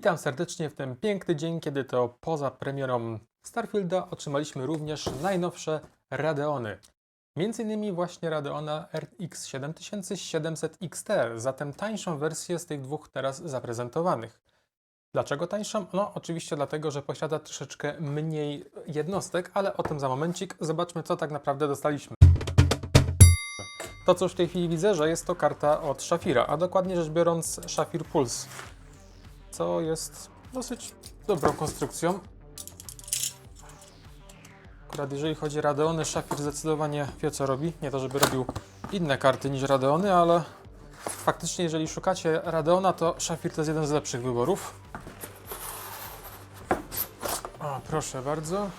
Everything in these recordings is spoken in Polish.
Witam serdecznie w ten piękny dzień, kiedy to poza premierą Starfielda otrzymaliśmy również najnowsze Radeony. Między innymi właśnie Radeona RX 7700 XT, zatem tańszą wersję z tych dwóch teraz zaprezentowanych. Dlaczego tańszą? No oczywiście dlatego, że posiada troszeczkę mniej jednostek, ale o tym za momencik. Zobaczmy co tak naprawdę dostaliśmy. To co już w tej chwili widzę, że jest to karta od Shafira, a dokładnie rzecz biorąc Shafir Pulse co jest dosyć dobrą konstrukcją. Akurat jeżeli chodzi o Radeony, Shafir zdecydowanie wie co robi. Nie to, żeby robił inne karty niż Radeony, ale faktycznie jeżeli szukacie Radeona, to Shafir to jest jeden z lepszych wyborów. O, proszę bardzo.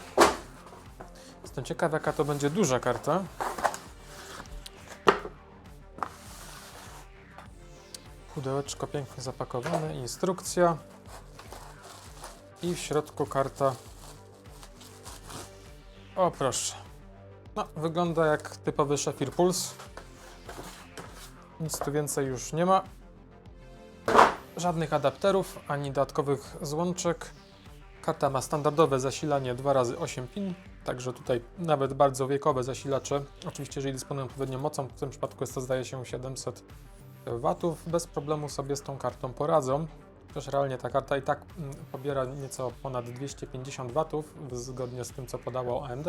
Jestem ciekaw, jaka to będzie duża karta. Pudełeczko pięknie zapakowane, instrukcja i w środku karta. O proszę. No, wygląda jak typowy Shafir Pulse. Nic tu więcej już nie ma. Żadnych adapterów, ani dodatkowych złączek. Karta ma standardowe zasilanie 2x8 pin, także tutaj nawet bardzo wiekowe zasilacze. Oczywiście, jeżeli dysponują odpowiednią mocą, w tym przypadku jest to zdaje się 700 watów bez problemu sobie z tą kartą poradzą. Chociaż realnie ta karta i tak mm, pobiera nieco ponad 250 watów, zgodnie z tym, co podało AMD.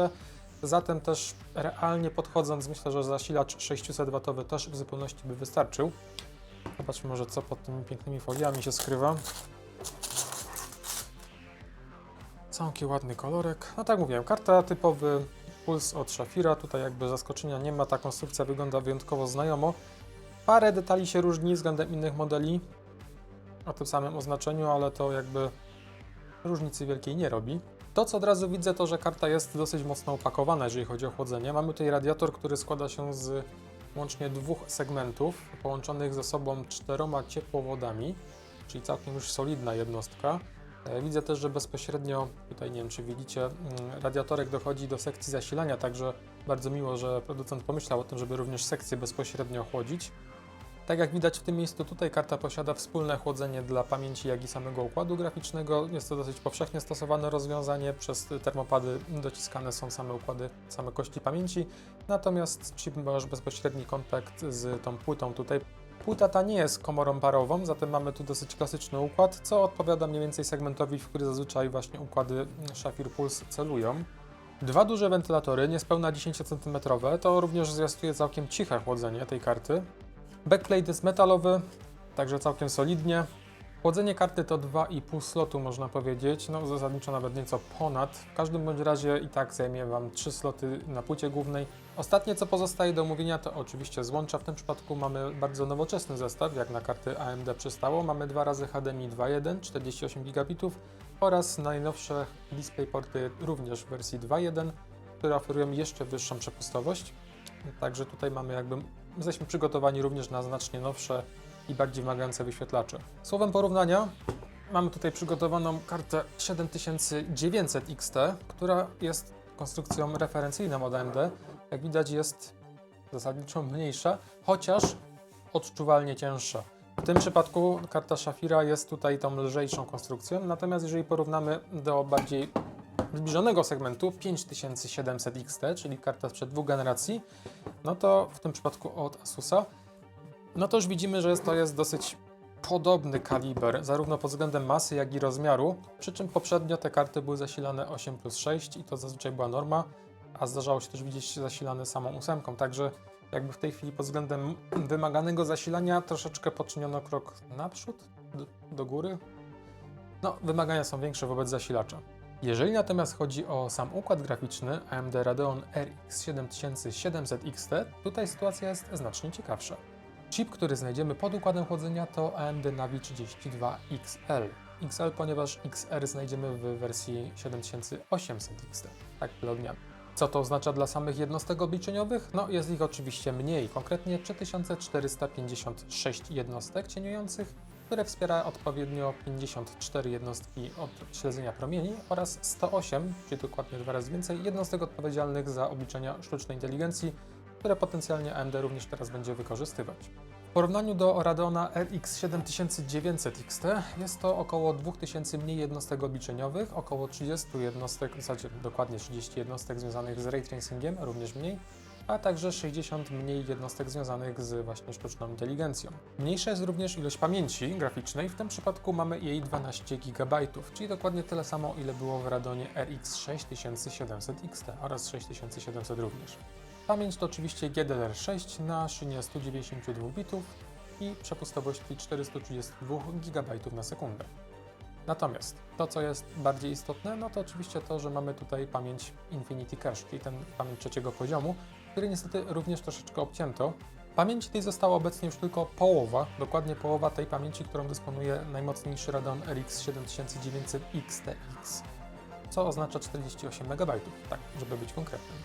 Zatem też realnie podchodząc, myślę, że zasilacz 600 watowy też w zupełności by wystarczył. Zobaczmy może, co pod tymi pięknymi foliami się skrywa. Całki ładny kolorek. No tak mówiłem, karta typowy Puls od Shafira. Tutaj jakby zaskoczenia nie ma, ta konstrukcja wygląda wyjątkowo znajomo. Parę detali się różni względem innych modeli o tym samym oznaczeniu, ale to jakby różnicy wielkiej nie robi. To, co od razu widzę, to że karta jest dosyć mocno opakowana, jeżeli chodzi o chłodzenie. Mamy tutaj radiator, który składa się z łącznie dwóch segmentów, połączonych ze sobą czteroma ciepłowodami, czyli całkiem już solidna jednostka. E, Widzę też, że bezpośrednio, tutaj nie wiem czy widzicie, mm, radiatorek dochodzi do sekcji zasilania, także bardzo miło, że producent pomyślał o tym, żeby również sekcję bezpośrednio chłodzić. Tak jak widać w tym miejscu, tutaj karta posiada wspólne chłodzenie dla pamięci, jak i samego układu graficznego. Jest to dosyć powszechnie stosowane rozwiązanie. Przez termopady dociskane są same układy, same kości pamięci. Natomiast chip ma już bezpośredni kontakt z tą płytą tutaj. Płyta ta nie jest komorą parową, zatem mamy tu dosyć klasyczny układ, co odpowiada mniej więcej segmentowi, w który zazwyczaj właśnie układy Shafir Pulse celują. Dwa duże wentylatory, niespełna 10 cm, to również zwiastuje całkiem ciche chłodzenie tej karty. Backplate jest metalowy, także całkiem solidnie. Chłodzenie karty to 2,5 slotu można powiedzieć, no zasadniczo nawet nieco ponad. W każdym bądź razie i tak zajmie Wam 3 sloty na płycie głównej. Ostatnie co pozostaje do omówienia to oczywiście złącza. W tym przypadku mamy bardzo nowoczesny zestaw, jak na karty AMD przystało. Mamy dwa razy HDMI 2.1, 48 gigabitów oraz najnowsze DisplayPorty również w wersji 2.1, które oferują jeszcze wyższą przepustowość. Także tutaj mamy jakby, jesteśmy przygotowani również na znacznie nowsze i bardziej wymagające wyświetlacze. Słowem porównania mamy tutaj przygotowaną kartę 7900 XT, która jest konstrukcją referencyjną od AMD. Jak widać jest zasadniczo mniejsza, chociaż odczuwalnie cięższa. W tym przypadku karta Shafira jest tutaj tą lżejszą konstrukcją, natomiast jeżeli porównamy do bardziej zbliżonego segmentu 5700 XT, czyli karta sprzed dwóch generacji, no to w tym przypadku od Asusa, no to już widzimy, że to jest dosyć podobny kaliber, zarówno pod względem masy, jak i rozmiaru, przy czym poprzednio te karty były zasilane 8 plus 6 i to zazwyczaj była norma, a zdarzało się też widzieć zasilane samą ósemką, także jakby w tej chwili pod względem wymaganego zasilania troszeczkę poczyniono krok naprzód, do, do góry. No, wymagania są większe wobec zasilacza. Jeżeli natomiast chodzi o sam układ graficzny AMD Radeon RX 7700 XT, tutaj sytuacja jest znacznie ciekawsza. Chip, który znajdziemy pod układem chłodzenia to AMD Navi 32 XL. Ponieważ XR znajdziemy w wersji 7800 XT, tak dla. Co to oznacza dla samych jednostek obliczeniowych? No jest ich oczywiście mniej, konkretnie 3456 jednostek cieniujących, które wspiera odpowiednio 54 jednostki od śledzenia promieni oraz 108, czyli dokładnie dwa razy więcej, jednostek odpowiedzialnych za obliczenia sztucznej inteligencji, które potencjalnie AMD również teraz będzie wykorzystywać. porównaniu do Radeona RX 7900 XT jest to około 2000 mniej jednostek obliczeniowych, około 30 jednostek, w zasadzie dokładnie 30 jednostek związanych z ray tracingiem, również mniej, a także 60 mniej jednostek związanych z właśnie sztuczną inteligencją. Mniejsza jest również ilość pamięci graficznej, w tym przypadku mamy jej 12 GB, czyli dokładnie tyle samo, ile było w Radeonie RX 6700 XT oraz 6700 również. Pamięć to oczywiście GDDR6 na szynie 192 bitów i przepustowości 432 GB na sekundę. Natomiast to, co jest bardziej istotne, no to oczywiście to, że mamy tutaj pamięć Infinity Cache, czyli ten pamięć trzeciego poziomu, który niestety również troszeczkę obcięto. Pamięci tej została obecnie już tylko połowa, dokładnie połowa tej pamięci, którą dysponuje najmocniejszy Radeon RX 7900 XTX, co oznacza 48 MB, tak, żeby być konkretnym.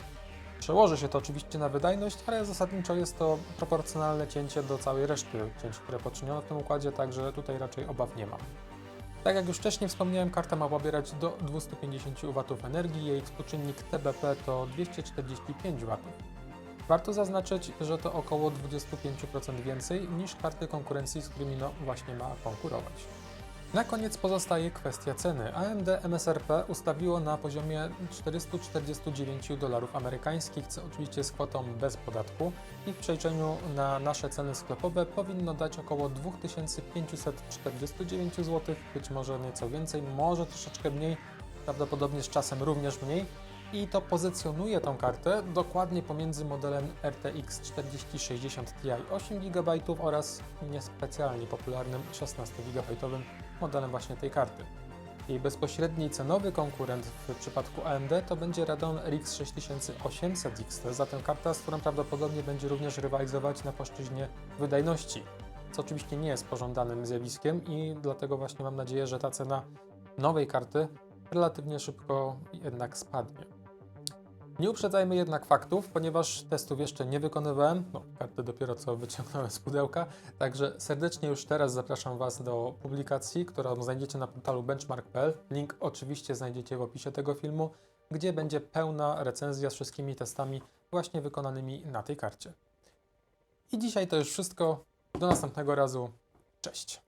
Przełoży się to oczywiście na wydajność, ale zasadniczo jest to proporcjonalne cięcie do całej reszty cięć, które poczyniono w tym układzie, także tutaj raczej obaw nie mam. Tak jak już wcześniej wspomniałem, karta ma pobierać do 250 W energii, jej współczynnik TBP to 245 W. Warto zaznaczyć, że to około 25% więcej niż karty konkurencji, z którymi no właśnie ma konkurować. Na koniec pozostaje kwestia ceny. AMD MSRP ustawiło na poziomie 449 dolarów amerykańskich, co oczywiście jest kwotą bez podatku i w przeliczeniu na nasze ceny sklepowe powinno dać około 2549 zł, być może nieco więcej, może troszeczkę mniej, prawdopodobnie z czasem również mniej. I to pozycjonuje tą kartę dokładnie pomiędzy modelem RTX 4060 Ti 8 GB oraz niespecjalnie popularnym 16 GB modelem właśnie tej karty. Jej bezpośredni cenowy konkurent w przypadku AMD to będzie Radeon RX 6800 XT, zatem karta, z którą prawdopodobnie będzie również rywalizować na płaszczyźnie wydajności, co oczywiście nie jest pożądanym zjawiskiem i dlatego właśnie mam nadzieję, że ta cena nowej karty relatywnie szybko jednak spadnie. Nie uprzedzajmy jednak faktów, ponieważ testów jeszcze nie wykonywałem, no kartę dopiero co wyciągnąłem z pudełka, także serdecznie już teraz zapraszam Was do publikacji, którą znajdziecie na portalu benchmark.pl. Link oczywiście znajdziecie w opisie tego filmu, gdzie będzie pełna recenzja z wszystkimi testami właśnie wykonanymi na tej karcie. I dzisiaj to już wszystko. Do następnego razu. Cześć.